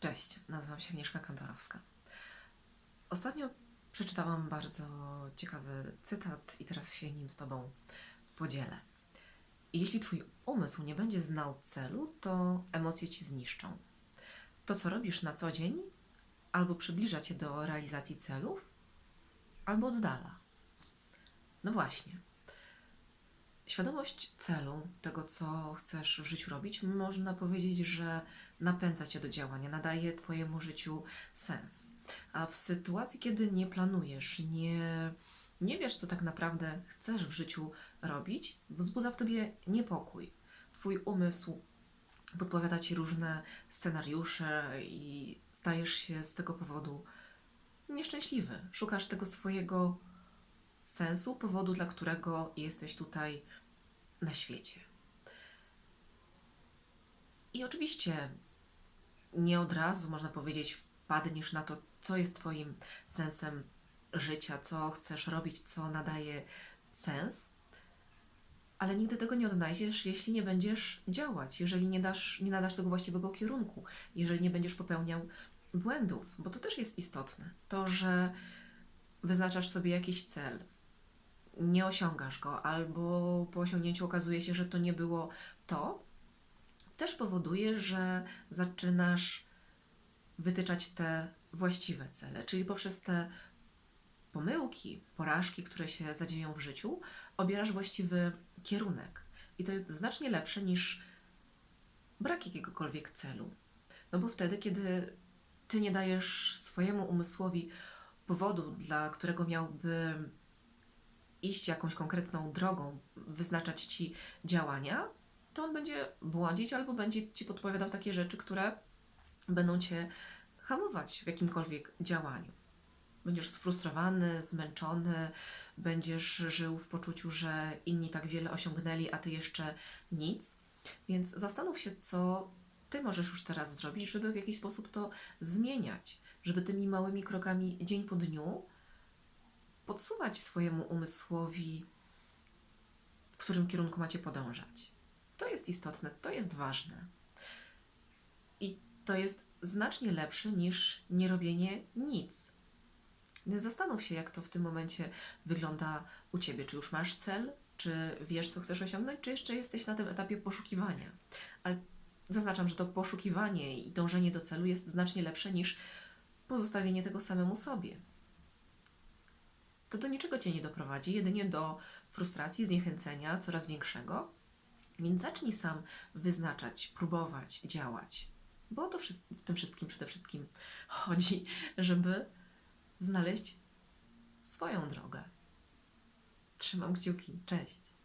Cześć, nazywam się Agnieszka Kantorowska. Ostatnio przeczytałam bardzo ciekawy cytat i teraz się nim z Tobą podzielę. Jeśli Twój umysł nie będzie znał celu, to emocje Ci zniszczą. To, co robisz na co dzień, albo przybliża Cię do realizacji celów, albo oddala. No właśnie. Świadomość celu, tego co chcesz w życiu robić, można powiedzieć, że napędza cię do działania, nadaje Twojemu życiu sens. A w sytuacji, kiedy nie planujesz, nie, nie wiesz, co tak naprawdę chcesz w życiu robić, wzbudza w tobie niepokój. Twój umysł podpowiada ci różne scenariusze i stajesz się z tego powodu nieszczęśliwy. Szukasz tego swojego sensu, powodu, dla którego jesteś tutaj na świecie. I oczywiście nie od razu, można powiedzieć, wpadniesz na to, co jest Twoim sensem życia, co chcesz robić, co nadaje sens, ale nigdy tego nie odnajdziesz, jeśli nie będziesz działać, jeżeli nie, dasz, nie nadasz tego właściwego kierunku, jeżeli nie będziesz popełniał błędów, bo to też jest istotne. To, że wyznaczasz sobie jakiś cel, nie osiągasz go, albo po osiągnięciu okazuje się, że to nie było to, też powoduje, że zaczynasz wytyczać te właściwe cele, czyli poprzez te pomyłki, porażki, które się zadzieją w życiu, obierasz właściwy kierunek. I to jest znacznie lepsze niż brak jakiegokolwiek celu. No bo wtedy, kiedy ty nie dajesz swojemu umysłowi powodu, dla którego miałby iść jakąś konkretną drogą, wyznaczać ci działania, to on będzie błądzić albo będzie ci podpowiadał takie rzeczy, które będą cię hamować w jakimkolwiek działaniu. Będziesz sfrustrowany, zmęczony, będziesz żył w poczuciu, że inni tak wiele osiągnęli, a ty jeszcze nic. Więc zastanów się, co ty możesz już teraz zrobić, żeby w jakiś sposób to zmieniać, żeby tymi małymi krokami dzień po dniu podsuwać swojemu umysłowi, w którym kierunku macie podążać. To jest istotne, to jest ważne. I to jest znacznie lepsze niż nie robienie nic. Więc zastanów się, jak to w tym momencie wygląda u ciebie. Czy już masz cel, czy wiesz, co chcesz osiągnąć, czy jeszcze jesteś na tym etapie poszukiwania. Ale zaznaczam, że to poszukiwanie i dążenie do celu jest znacznie lepsze niż pozostawienie tego samemu sobie. To do niczego cię nie doprowadzi, jedynie do frustracji, zniechęcenia coraz większego. Więc zacznij sam wyznaczać, próbować, działać. Bo to w tym wszystkim przede wszystkim chodzi, żeby znaleźć swoją drogę. Trzymam kciuki. Cześć.